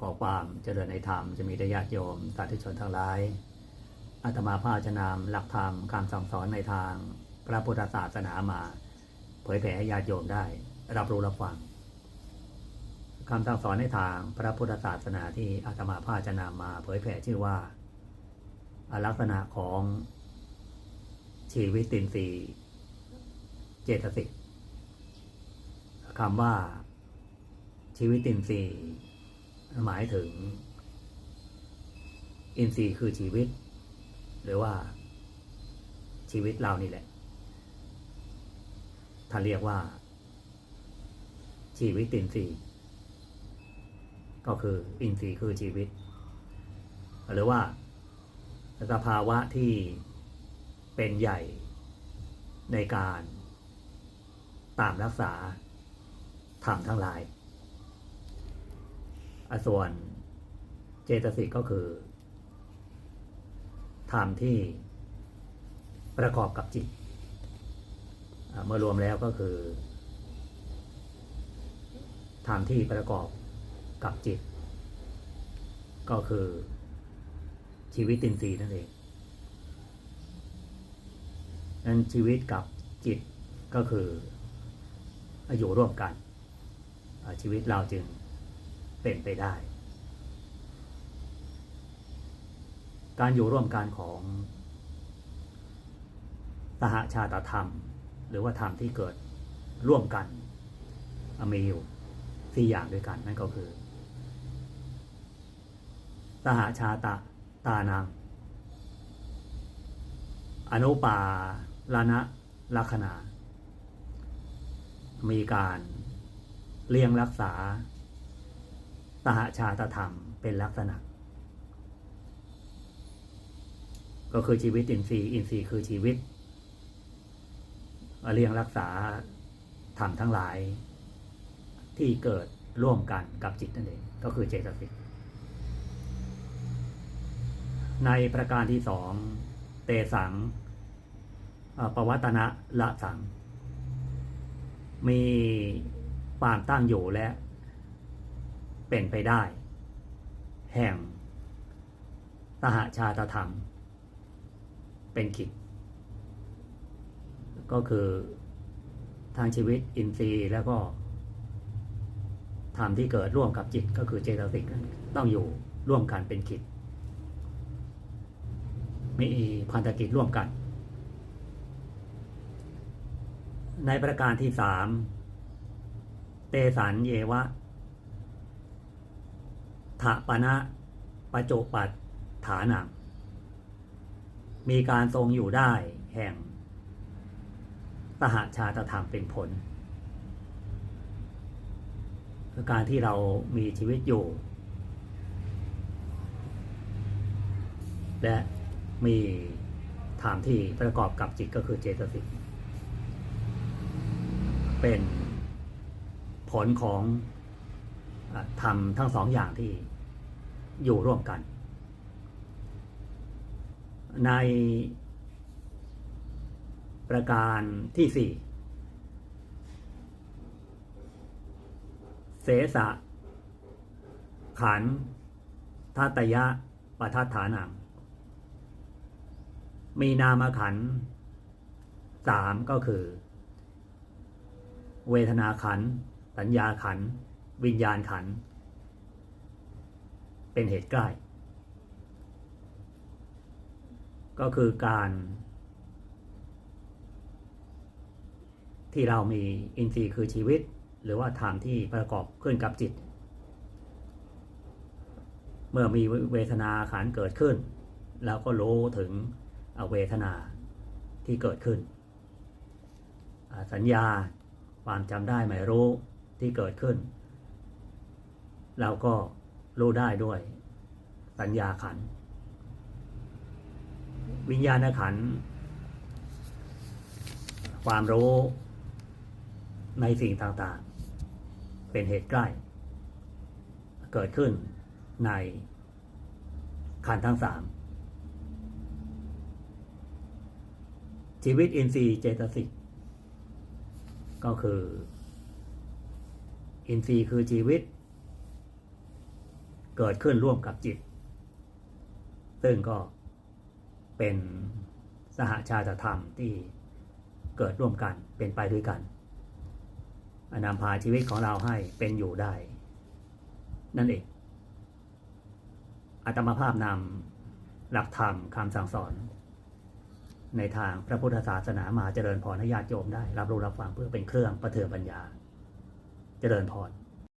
ขอความเจริญในธรรมจะมีได้ญาติโยมสาธุชนทั้งหลายอาตมาภาพจะนำหลักธรรมคำสั่งสอนในทางพระพุทธศาสนามา เผยแผ่ให้ญาติโยมได้ รับรู้รับฟังคำสั่งสอนในทางพระพุทธศาสนาที่อาตมาภาพจะนำมา เผยแผ่ชื่อว่าลักษณะของชีวิตตินทรีเจตสิกคำว่าชีวิตตินทรี หมายถึง อินทรีย์คือชีวิต หรือว่าชีวิตเรานี่แหละท่านเรียกว่า ชีวิตตินทรีย์ก็คืออินทรีย์คือชีวิต หรือว่าสภาวะที่เป็นใหญ่ในการตามรักษาธรรมทั้งหลาย ส่วนเจตสิกก็คือธรรมที่ประกอบกับจิต เมื่อรวมแล้วก็คือธรรมที่ประกอบกับจิต ก็คือชีวิตตินทรีย์นั่นเองนั้นชีวิตกับจิตก็คืออยู่ร่วมกัน ชีวิตเราจึง เป็นไปได้ การอยู่ร่วมกันของสหชาตธรรม หรือว่าธรรมที่เกิดร่วมกันมีอยู่สี่อย่างด้วยกันนั่นก็คือสหชาตะตานังอนุปาลานะลักษณะมีการเลี้ยงรักษา สหชาตธรรมเป็นลักษณะ ก็คือชีวิตอินทรีย์อินทรีย์คือชีวิตเลี้ยงรักษาธรรมทั้งหลาย ที่เกิดร่วมกันกับจิตนั่นเองก็คือเจตสิกในประการที่สองเตสังเอ่อปวัตนะละสัง มีความตั้งอยู่และ เป็นไปได้ แห่งสหชาตธรรม เป็นกิจ ก็คือทางชีวิตอินทรีย์แล้วก็ธรรมที่เกิดร่วมกับจิตก็คือเจตสิกต้องอยู่ร่วมกันเป็นกิจมีพันธกิจร่วมกัน ในประการที่สามเตสันเยวะ ถะปณะปะโจปัตฐานังมีการทรงอยู่ได้แห่งสหชาตธรรมเป็นผลคือการที่เรามีชีวิตอยู่ และมีธรรมที่ประกอบกับจิตก็คือเจตสิกเป็นผลของ อะธรรมทั้งสองอย่างที่อยู่ร่วมกัน ในประการที่สี่เสสะขันทัตยะปทัฏฐานัง มีนามขันสามก็คือ เวทนาขัน สัญญาขัน วิญญาณขัน เป็นเหตุใกล้ ก็คือการ ที่เรามีอินทรีย์คือชีวิต หรือว่าธรรมที่ประกอบขึ้นกับจิต เมื่อมีเวทนาขันเกิดขึ้นเราก็รู้ถึงเวทนาที่เกิดขึ้น สัญญาความจำได้หมายรู้ที่เกิดขึ้น เราก็รู้ได้ด้วย สัญญาขัน วิญญาณขัน ความรู้ในสิ่งต่างๆ เป็นเหตุใกล้ เกิดขึ้นในขันทั้งสามชีวิตอินทรีย์เจตสิกก็คือ อินทรีย์คือชีวิต เกิดขึ้นร่วมกับจิต ซึ่งก็เป็นสหชาติธรรมที่เกิดร่วมกันเป็นไปด้วยกันนำพาชีวิตของเราให้เป็นอยู่ได้ นั่นเองอาตมาภาพนำหลักธรรมคำสั่งสอน ในทางพระพุทธศาสนามาเจริญพรให้ญาติโยมได้ รับรู้รับฟังเพื่อเป็นเครื่องประเทือปัญญา เจริญพร